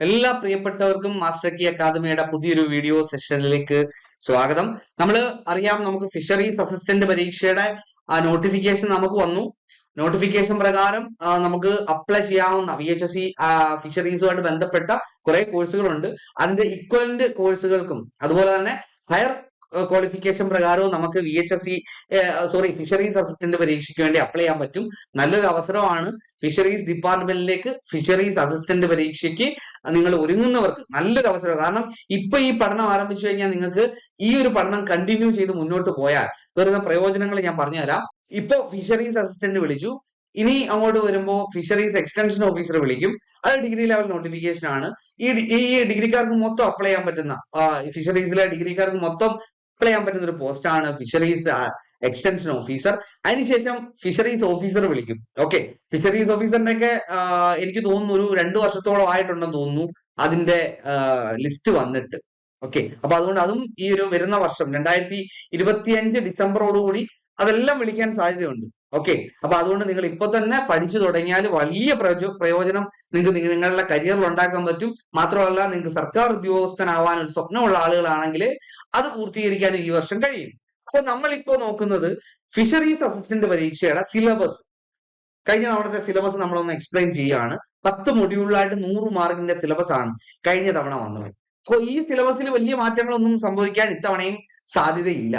എല്ലാ പ്രിയപ്പെട്ടവർക്കും മാസ്റ്റർ കി അക്കാദമിയുടെ പുതിയൊരു വീഡിയോ സെഷനിലേക്ക് സ്വാഗതം. നമ്മൾ അറിയാം നമുക്ക് ഫിഷറീസ് അസിസ്റ്റന്റ് പരീക്ഷയുടെ ആ നോട്ടിഫിക്കേഷൻ നമുക്ക് വന്നു. നോട്ടിഫിക്കേഷൻ പ്രകാരം നമുക്ക് അപ്ലൈ ചെയ്യാവുന്ന വി എച്ച് എസ് സി ഫിഷറീസുമായിട്ട് ബന്ധപ്പെട്ട കുറെ കോഴ്സുകളുണ്ട് അതിന്റെ ഇക്വലന്റ് കോഴ്സുകൾക്കും അതുപോലെ തന്നെ ഹയർ ക്വാളിഫിക്കേഷൻ പ്രകാരവും നമുക്ക് V H S C sorry fisheries assistant പരീക്ഷയ്ക്ക് വേണ്ടി അപ്ലൈ ചെയ്യാൻ പറ്റും. നല്ലൊരു അവസരമാണ് ഫിഷറീസ് ഡിപ്പാർട്ട്മെന്റിലേക്ക് ഫിഷറീസ് അസിസ്റ്റന്റ് പരീക്ഷയ്ക്ക് നിങ്ങൾ ഒരുങ്ങുന്നവർക്ക് നല്ലൊരു അവസരം. കാരണം ഇപ്പൊ ഈ പഠനം ആരംഭിച്ചു കഴിഞ്ഞാൽ നിങ്ങൾക്ക് ഈ ഒരു പഠനം കണ്ടിന്യൂ ചെയ്ത് മുന്നോട്ട് പോയാൽ വരുന്ന പ്രയോജനങ്ങൾ ഞാൻ പറഞ്ഞു പറഞ്ഞുതരാം. ഇപ്പൊ ഫിഷറീസ് അസിസ്റ്റന്റ് വിളിച്ചു. ഇനി അങ്ങോട്ട് വരുമ്പോൾ ഫിഷറീസ് എക്സ്റ്റൻഷൻ ഓഫീസർ വിളിക്കും. അത് ഡിഗ്രി ലെവൽ നോട്ടിഫിക്കേഷൻ ആണ്. ഈ ഈ ഡിഗ്രിക്കാർക്ക് മൊത്തം അപ്ലൈ ചെയ്യാൻ പറ്റുന്ന ഫിഷറീസിലെ ഡിഗ്രിക്കാർക്ക് മൊത്തം അപ്ലൈ ചെയ്യാൻ പറ്റുന്ന ഒരു പോസ്റ്റാണ് ഫിഷറീസ് എക്സ്റ്റൻഷൻ ഓഫീസർ അതിനുശേഷം ഫിഷറീസ് ഓഫീസർ വിളിക്കും. ഓക്കെ ഫിഷറീസ് ഓഫീസറിന്റെ ഒക്കെ എനിക്ക് തോന്നുന്നു ഒരു രണ്ടു വർഷത്തോളം ആയിട്ടുണ്ടെന്ന് തോന്നുന്നു അതിന്റെ ലിസ്റ്റ് വന്നിട്ട്. ഓക്കെ അപ്പൊ അതുകൊണ്ട് അതും ഈ ഒരു വരുന്ന വർഷം രണ്ടായിരത്തി ഇരുപത്തിയഞ്ച് ഡിസംബറോടുകൂടി അതെല്ലാം വിളിക്കാൻ സാധ്യതയുണ്ട്. ഓക്കെ അപ്പൊ അതുകൊണ്ട് നിങ്ങൾ ഇപ്പൊ തന്നെ പഠിച്ചു തുടങ്ങിയാൽ വലിയ പ്രയോജനം നിങ്ങൾക്ക് നിങ്ങളുടെ കരിയറിൽ ഉണ്ടാക്കാൻ പറ്റും. മാത്രമല്ല നിങ്ങൾക്ക് സർക്കാർ ഉദ്യോഗസ്ഥനാവാൻ ഒരു സ്വപ്നമുള്ള ആളുകളാണെങ്കിൽ അത് പൂർത്തീകരിക്കാൻ ഈ വർഷം കഴിയും. അപ്പൊ നമ്മൾ ഇപ്പോ നോക്കുന്നത് ഫിഷറീസ് അസിസ്റ്റന്റ് പരീക്ഷയുടെ സിലബസ് കഴിഞ്ഞ തവണത്തെ സിലബസ് നമ്മളൊന്ന് എക്സ്പ്ലെയിൻ ചെയ്യുകയാണ് പത്ത് മൊഡ്യൂളിലായിട്ട് നൂറ് മാർക്കിന്റെ സിലബസ് ആണ് കഴിഞ്ഞ തവണ വന്നത്. അപ്പോ ഈ സിലബസിൽ വലിയ മാറ്റങ്ങളൊന്നും സംഭവിക്കാൻ ഇത്തവണയും സാധ്യതയില്ല.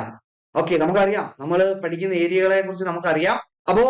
ഓക്കെ നമുക്കറിയാം. നമ്മൾ പഠിക്കുന്ന ഏരിയകളെ കുറിച്ച് നമുക്കറിയാം. അപ്പോ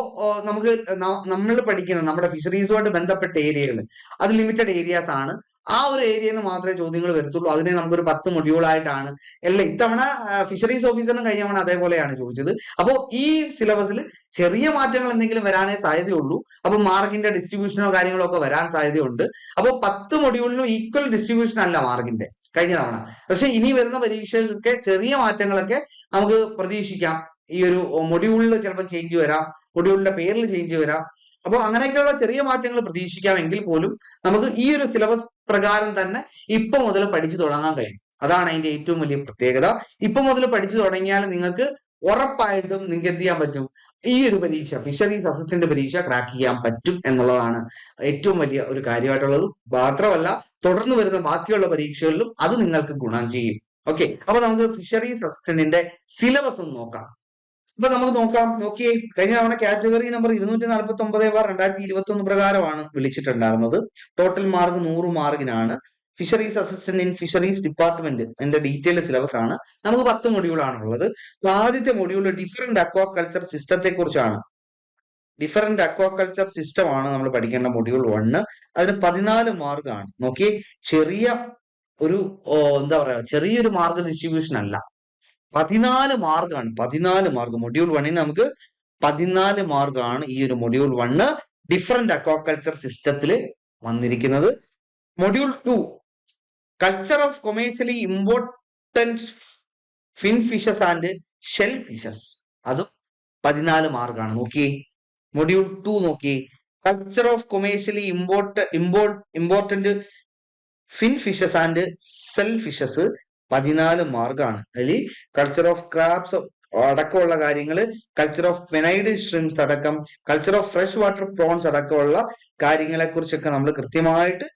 നമുക്ക് നമ്മൾ പഠിക്കുന്ന നമ്മുടെ ഫിഷറീസുമായിട്ട് ബന്ധപ്പെട്ട ഏരിയകൾ അത് ലിമിറ്റഡ് ഏരിയാസ് ആണ്. ആ ഒരു ഏരിയയിൽ നിന്ന് മാത്രമേ ചോദ്യങ്ങൾ വരത്തുള്ളൂ. അതിനെ നമുക്കൊരു പത്ത് മൊഡ്യൂളായിട്ടാണ് അല്ല ഇത്തവണ ഫിഷറീസ് ഓഫീസറിനും കഴിഞ്ഞ തവണ അതേപോലെയാണ് ചോദിച്ചത്. അപ്പോൾ ഈ സിലബസിൽ ചെറിയ മാറ്റങ്ങൾ എന്തെങ്കിലും വരാനേ സാധ്യതയുള്ളൂ. അപ്പോൾ മാർക്കിന്റെ ഡിസ്ട്രിബ്യൂഷനോ കാര്യങ്ങളോ ഒക്കെ വരാൻ സാധ്യതയുണ്ട്. അപ്പോൾ പത്ത് മൊഡ്യൂളിനും ഈക്വൽ ഡിസ്ട്രിബ്യൂഷൻ അല്ല മാർക്കിന്റെ കഴിഞ്ഞ തവണ. പക്ഷെ ഇനി വരുന്ന പരീക്ഷകൾക്ക് ചെറിയ മാറ്റങ്ങളൊക്കെ നമുക്ക് പ്രതീക്ഷിക്കാം. ഈ ഒരു മൊഡ്യൂളിൽ ചിലപ്പോൾ ചേഞ്ച് വരാം. മൊഡ്യൂളിന്റെ പേരിൽ ചേഞ്ച് വരാം. അപ്പോൾ അങ്ങനെയൊക്കെയുള്ള ചെറിയ മാറ്റങ്ങൾ പ്രതീക്ഷിക്കാം എങ്കിൽ പോലും നമുക്ക് ഈ ഒരു സിലബസ് പ്രകാരം തന്നെ ഇപ്പൊ മുതൽ പഠിച്ചു തുടങ്ങാൻ കഴിയും. അതാണ് അതിന്റെ ഏറ്റവും വലിയ പ്രത്യേകത. ഇപ്പൊ മുതൽ പഠിച്ചു തുടങ്ങിയാൽ നിങ്ങൾക്ക് ഉറപ്പായിട്ടും നിങ്ങൾക്ക് എന്ത് ചെയ്യാൻ പറ്റും? ഈ ഒരു പരീക്ഷ ഫിഷറീസ് അസിസ്റ്റന്റ് പരീക്ഷ ക്രാക്ക് ചെയ്യാൻ പറ്റും എന്നുള്ളതാണ് ഏറ്റവും വലിയ ഒരു കാര്യമായിട്ടുള്ളത്. മാത്രമല്ല തുടർന്ന് വരുന്ന ബാക്കിയുള്ള പരീക്ഷകളിലും അത് നിങ്ങൾക്ക് ഗുണം ചെയ്യും. ഓക്കെ. അപ്പൊ നമുക്ക് ഫിഷറീസ് അസിസ്റ്റന്റിന്റെ സിലബസ് ഒന്ന് നോക്കാം. ഇപ്പൊ നമുക്ക് നോക്കാം. നോക്കിയേ കഴിഞ്ഞ തവണ കാറ്റഗറി നമ്പർ ഇരുന്നൂറ്റി നാൽപ്പത്തി ഒമ്പത് ബാർ രണ്ടായിരത്തി ഇരുപത്തി ഒന്ന് പ്രകാരമാണ് വിളിച്ചിട്ടുണ്ടായിരുന്നത്. ടോട്ടൽ മാർക്ക് നൂറ് മാർക്കിനാണ് fisheries assistant in fisheries department എന്റെ ഡീറ്റെയിൽ സിലബസ് ആണ്. നമുക്ക് പത്ത് മൊഡ്യൂൾ ആണുള്ളത് അപ്പൊ ആദ്യത്തെ മൊഡ്യൂൾ ഡിഫറെന്റ് അക്വാകൾച്ചർ സിസ്റ്റത്തെ കുറിച്ചാണ്. ഡിഫറെന്റ് അക്വാകൾച്ചർ സിസ്റ്റം ആണ് നമ്മൾ പഠിക്കേണ്ട മൊഡ്യൂൾ വണ്ണ് അതിന് പതിനാല് മാർക്കാണ് നോക്കി ചെറിയ ഒരു എന്താ പറയാ ചെറിയൊരു മാർക്ക് ഡിസ്ട്രിബ്യൂഷൻ അല്ല. പതിനാല് മാർക്കാണ് പതിനാല് മാർക്ക് മൊഡ്യൂൾ വണ്ണിന് നമുക്ക് പതിനാല് മാർക്കാണ് ഈ ഒരു മൊഡ്യൂൾ വണ്ണ് ഡിഫറെന്റ് അക്വാകൾച്ചർ സിസ്റ്റത്തിൽ വന്നിരിക്കുന്നത്. Module two culture of commercially important fin fishes and shell fishes അതും പതിനാല് മാർക്കാണ് നോക്കിയേ. മൊഡ്യൂൾ ടു നോക്കിയേ. Culture of commercially import import important fin fishes and shell fishes പതിനാല് മാർക്കാണ് അതിൽ കൾച്ചർ ഓഫ് ക്രാബ്സ് അടക്കമുള്ള കാര്യങ്ങൾ കൾച്ചർ ഓഫ് പെനൈഡ് ഷ്രിംസ് അടക്കം culture of fresh water prawns അടക്കമുള്ള കാര്യങ്ങളെ കുറിച്ചൊക്കെ നമ്മൾ കൃത്യമായിട്ട്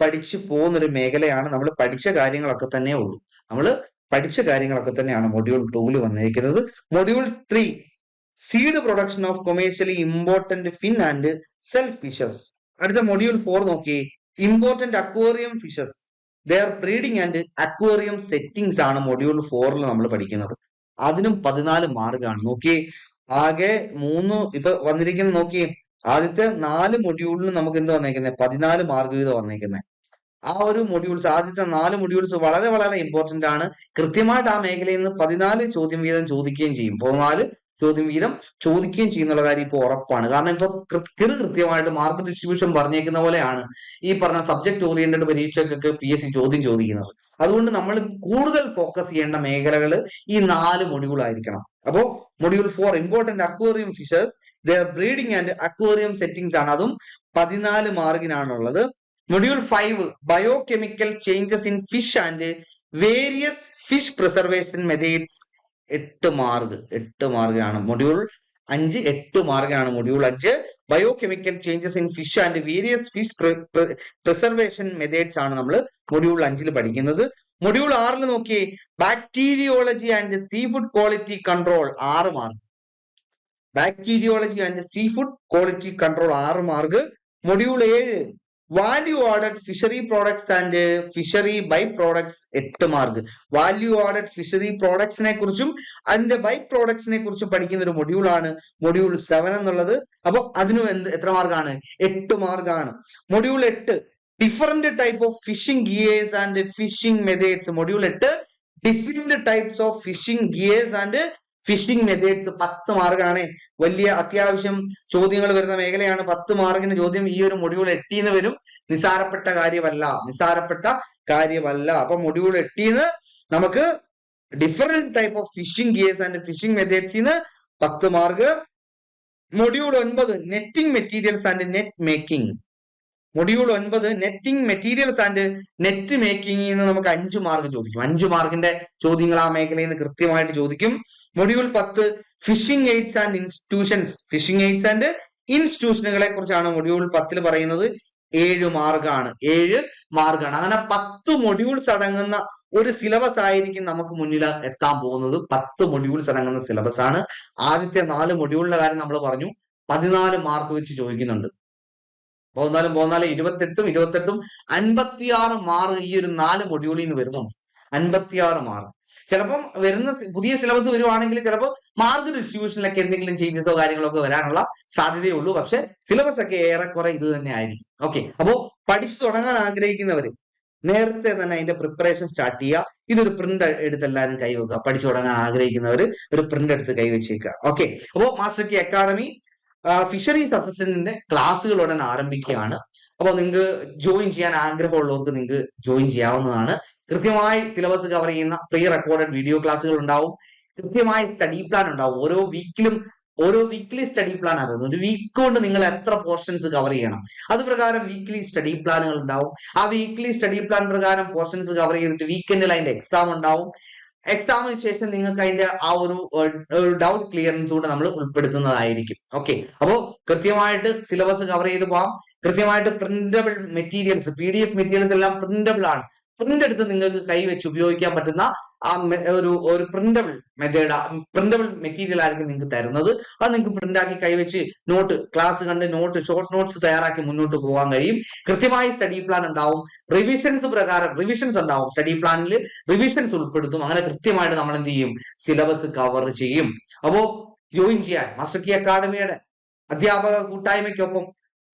പഠിച്ചു പോകുന്നൊരു മേഖലയാണ് നമ്മൾ പഠിച്ച കാര്യങ്ങളൊക്കെ തന്നെ ഉള്ളൂ. നമ്മൾ പഠിച്ച കാര്യങ്ങളൊക്കെ തന്നെയാണ് മൊഡ്യൂൾ ടൂവിൽ വന്നിരിക്കുന്നത്. Module three seed production of commercially important fin and shell fishes അടുത്ത മൊഡ്യൂൾ ഫോർ നോക്കി important aquarium fishes their breeding and aquarium settings ആണ് മൊഡ്യൂൾ ഫോറിൽ നമ്മൾ പഠിക്കുന്നത്. അതിനും പതിനാല് മാർക്കാണ് നോക്കിയേ ആകെ മൂന്ന് ഇപ്പൊ വന്നിരിക്കുന്ന നോക്കിയേ ആദ്യത്തെ നാല് മൊഡ്യൂളിന് നമുക്ക് എന്ത് വന്നേക്കുന്നത് പതിനാല് മാർക്ക് വീതം വന്നേക്കുന്നത് ആ ഒരു മൊഡ്യൂൾസ് ആദ്യത്തെ നാല് മൊഡ്യൂൾസ് വളരെ വളരെ ഇമ്പോർട്ടന്റ് ആണ്. കൃത്യമായിട്ട് ആ മേഖലയിൽ നിന്ന് പതിനാല് ചോദ്യം വീതം ചോദിക്കുകയും ചെയ്യും. പതിനാല് ചോദ്യം വീതം ചോദിക്കുകയും ചെയ്യുന്നുള്ള കാര്യം ഇപ്പോൾ ഉറപ്പാണ്. കാരണം ഇപ്പൊ കൃത്യ കൃത്യമായിട്ട് മാർക്ക് ഡിസ്ട്രിബ്യൂഷൻ പറഞ്ഞേക്കുന്ന പോലെയാണ് ഈ പറഞ്ഞ സബ്ജക്ട് ഓറിയന്റഡ് പരീക്ഷയ്ക്കൊക്കെ പി എസ് സി ചോദ്യം ചോദിക്കുന്നത്. അതുകൊണ്ട് നമ്മൾ കൂടുതൽ ഫോക്കസ് ചെയ്യേണ്ട മേഖലകൾ ഈ നാല് മൊഡ്യൂൾ ആയിരിക്കണം. അപ്പോ module four important aquarium fishes their breeding and aquarium settings ആണ്. അതും പതിനാല് മാർക്കിനാണുള്ളത് module five biochemical changes in fish and various fish preservation methods എട്ട് മാർക്ക് എട്ട് മാർക്കാണ് മൊഡ്യൂൾ അഞ്ച് എട്ട് മാർക്കാണ് മൊഡ്യൂൾ അഞ്ച് biochemical changes in fish and various fish preservation methods ആണ് നമ്മൾ മൊഡ്യൂൾ അഞ്ചിൽ പഠിക്കുന്നത്. മൊഡ്യൂൾ ആറിൽ നോക്കിയേ bacteriology and sea food quality control ആറ് mark. Bacteriology and sea food quality control ആറ് മാർക്ക്. മൊഡ്യൂൾ ഏഴ് value added fishery products and fishery by products എട്ട് മാർക്ക് വാല്യൂ ആഡഡ് ഫിഷറി പ്രോഡക്ട്സിനെ കുറിച്ചും അതിന്റെ ബൈ പ്രോഡക്ട്സിനെ കുറിച്ചും പഠിക്കുന്ന ഒരു മൊഡ്യൂളാണ് മൊഡ്യൂൾ സെവൻ എന്നുള്ളത്. അപ്പൊ അതിനു എന്ത് എത്ര മാർക്കാണ് എട്ട് മാർക്കാണ് മൊഡ്യൂൾ എട്ട് different type of fishing gears and fishing methods module എട്ട് different types of fishing gears and fishing methods പത്ത് മാർക്കാണ് വലിയ അത്യാവശ്യം ചോദ്യങ്ങൾ വരുന്ന മേഖലയാണ്. പത്ത് മാർക്കിന് ചോദ്യം ഈ ഒരു മൊഡ്യൂൾ എട്ടിന്ന് വരും. നിസാരപ്പെട്ട കാര്യമല്ല. നിസാരപ്പെട്ട കാര്യമല്ല. അപ്പൊ മൊഡ്യൂൾ എട്ടിന്ന് നമുക്ക് different type of fishing gears and fishing മെത്തേഡ്സിന്ന് പത്ത് മാർക്ക് മൊഡ്യൂൾ ഒൻപത് netting materials and net making module ഒൻപത് നെറ്റിംഗ് മെറ്റീരിയൽസ് ആൻഡ് നെറ്റ് മേക്കിംഗിൽ നിന്ന് നമുക്ക് അഞ്ച് മാർക്ക് ചോദിക്കും. അഞ്ച് മാർക്കിന്റെ ചോദ്യങ്ങൾ ആ മേഖലയിൽ നിന്ന് കൃത്യമായിട്ട് ചോദിക്കും. മൊഡ്യൂൾ പത്ത് fishing aids and institutions fishing aids and ഇൻസ്റ്റിറ്റ്യൂഷനുകളെ കുറിച്ചാണ് മൊഡ്യൂൾ പത്തിൽ പറയുന്നത്. ഏഴ് മാർക്കാണ് ഏഴ് മാർക്കാണ് അങ്ങനെ പത്ത് മൊഡ്യൂൾസ് അടങ്ങുന്ന ഒരു സിലബസ് ആയിരിക്കും നമുക്ക് മുന്നിൽ എത്താൻ പോകുന്നത്. പത്ത് മൊഡ്യൂൾസ് അടങ്ങുന്ന സിലബസ് ആണ്. ആദ്യത്തെ നാല് മൊഡ്യൂളിന്റെ കാര്യം നമ്മൾ പറഞ്ഞു. പതിനാല് മാർക്ക് വെച്ച് ചോദിക്കുന്നുണ്ട്. പോന്നാലും പോന്നാലും ഇരുപത്തെട്ടും ഇരുപത്തെട്ടും അൻപത്തിയാറ് മാർക്ക് ഈ ഒരു നാല് മൊഡ്യൂളിൽ നിന്ന് വരുന്നുണ്ട് അൻപത്തിയാറ് മാർക്ക്. ചിലപ്പം വരുന്ന പുതിയ സിലബസ് വരുവാണെങ്കിൽ ചിലപ്പോൾ മാർക്ക് ഡിസ്ട്രിബ്യൂഷനിലൊക്കെ എന്തെങ്കിലും ചേഞ്ചസോ കാര്യങ്ങളോ ഒക്കെ വരാനുള്ള സാധ്യതയുള്ളൂ പക്ഷെ സിലബസ് ഒക്കെ ഏറെക്കുറെ ഇത് തന്നെ ആയിരിക്കും. ഓക്കെ അപ്പോ പഠിച്ചു തുടങ്ങാൻ ആഗ്രഹിക്കുന്നവർ നേരത്തെ തന്നെ അതിന്റെ പ്രിപ്പറേഷൻ സ്റ്റാർട്ട് ചെയ്യുക. ഇതൊരു പ്രിന്റ് എടുത്ത് എല്ലാവരും കൈവെക്കുക. പഠിച്ചു തുടങ്ങാൻ ആഗ്രഹിക്കുന്നവർ ഒരു പ്രിന്റ് എടുത്ത് കൈവച്ചേക്കുക. ഓക്കെ അപ്പോൾ മാസ്റ്റർ കി അക്കാഡമി ഫിഷറീസ് അസിസ്റ്റന്റിന്റെ ക്ലാസ്സുകൾ ഉടൻ ആരംഭിക്കുകയാണ്. അപ്പോൾ നിങ്ങൾക്ക് ജോയിൻ ചെയ്യാൻ ആഗ്രഹമുള്ളവർക്ക് നിങ്ങൾക്ക് ജോയിൻ ചെയ്യാവുന്നതാണ്. കൃത്യമായി സിലബസ് കവർ ചെയ്യുന്ന പ്രീ റെക്കോർഡഡ് വീഡിയോ ക്ലാസ്സുകൾ ഉണ്ടാവും. കൃത്യമായ സ്റ്റഡി പ്ലാൻ ഉണ്ടാവും. ഓരോ വീക്കിലും ഓരോ വീക്ക്ലി സ്റ്റഡി പ്ലാൻ ആയിരുന്നു. ഒരു വീക്ക് കൊണ്ട് നിങ്ങൾ എത്ര പോർഷൻസ് കവർ ചെയ്യണം. അത് പ്രകാരം വീക്ക്ലി സ്റ്റഡി പ്ലാനുകൾ ഉണ്ടാവും. ആ വീക്ക്ലി സ്റ്റഡി പ്ലാൻ പ്രകാരം പോർഷൻസ് കവർ ചെയ്തിട്ട് വീക്കെൻഡിൽ അതിന്റെ എക്സാം ഉണ്ടാവും. എക്സാമിന് ശേഷം നിങ്ങൾക്ക് അതിന്റെ ആ ഒരു ഡൗട്ട് ക്ലിയറൻസ് കൂടെ നമ്മൾ ഉൾപ്പെടുത്തുന്നതായിരിക്കും. ഓക്കെ അപ്പോ കൃത്യമായിട്ട് സിലബസ് കവർ ചെയ്ത് പോവാം. കൃത്യമായിട്ട് printable materials P D F materials എല്ലാം പ്രിന്റബിൾ ആണ്. പ്രിന്റ് എടുത്ത് നിങ്ങൾക്ക് കൈ വെച്ച് ഉപയോഗിക്കാൻ പറ്റുന്ന ആ ഒരു ഒരു പ്രിന്റബിൾ മെത്തേഡ് പ്രിന്റബിൾ മെറ്റീരിയൽ ആയിരിക്കും നിങ്ങൾക്ക് തരുന്നത്. അത് നിങ്ങൾക്ക് പ്രിന്റ് ആക്കി കൈവച്ച് നോട്ട് ക്ലാസ് കണ്ട് നോട്ട് ഷോർട്ട് നോട്ട്സ് തയ്യാറാക്കി മുന്നോട്ട് പോകാൻ കഴിയും. കൃത്യമായി സ്റ്റഡി പ്ലാൻ ഉണ്ടാവും. റിവിഷൻസ് പ്രകാരം റിവിഷൻസ് ഉണ്ടാവും. സ്റ്റഡി പ്ലാനിൽ റിവിഷൻസ് ഉൾപ്പെടുത്തും. അങ്ങനെ കൃത്യമായിട്ട് നമ്മൾ എന്ത് ചെയ്യും? സിലബസ് കവർ ചെയ്യും. അപ്പോ ജോയിൻ ചെയ്യാൻ മാസ്റ്റർ കി അക്കാഡമിയുടെ അധ്യാപക കൂട്ടായ്മയ്ക്കൊപ്പം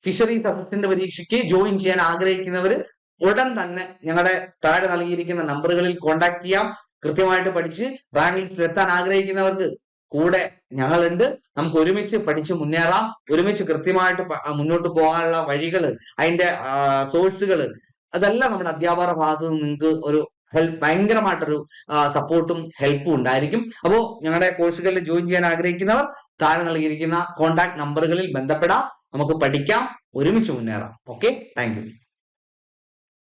ഫിഷറീസ് അസിസ്റ്റന്റ് പരീക്ഷയ്ക്ക് ജോയിൻ ചെയ്യാൻ ആഗ്രഹിക്കുന്നവർ ഉടൻ തന്നെ ഞങ്ങളുടെ താഴെ നൽകിയിരിക്കുന്ന നമ്പറുകളിൽ കോൺടാക്ട് ചെയ്യാം. കൃത്യമായിട്ട് പഠിച്ച് റാങ്ക് ലിസ്റ്റിൽ എത്താൻ ആഗ്രഹിക്കുന്നവർക്ക് കൂടെ ഞങ്ങളുണ്ട്. നമുക്ക് ഒരുമിച്ച് പഠിച്ച് മുന്നേറാം. ഒരുമിച്ച് കൃത്യമായിട്ട് മുന്നോട്ട് പോകാനുള്ള വഴികൾ അതിന്റെ സോഴ്സുകൾ അതെല്ലാം നമ്മുടെ അധ്യാപകരുടെ ഭാഗത്ത് നിന്ന് നിങ്ങൾക്ക് ഒരു ഹെൽപ്പ് ഭയങ്കരമായിട്ടൊരു സപ്പോർട്ടും ഹെൽപ്പും ഉണ്ടായിരിക്കും. അപ്പോൾ ഞങ്ങളുടെ കോഴ്സുകളിൽ ജോയിൻ ചെയ്യാൻ ആഗ്രഹിക്കുന്നവർ താഴെ നൽകിയിരിക്കുന്ന കോൺടാക്ട് നമ്പറുകളിൽ ബന്ധപ്പെടാം. നമുക്ക് പഠിക്കാം. ഒരുമിച്ച് മുന്നേറാം. Okay thank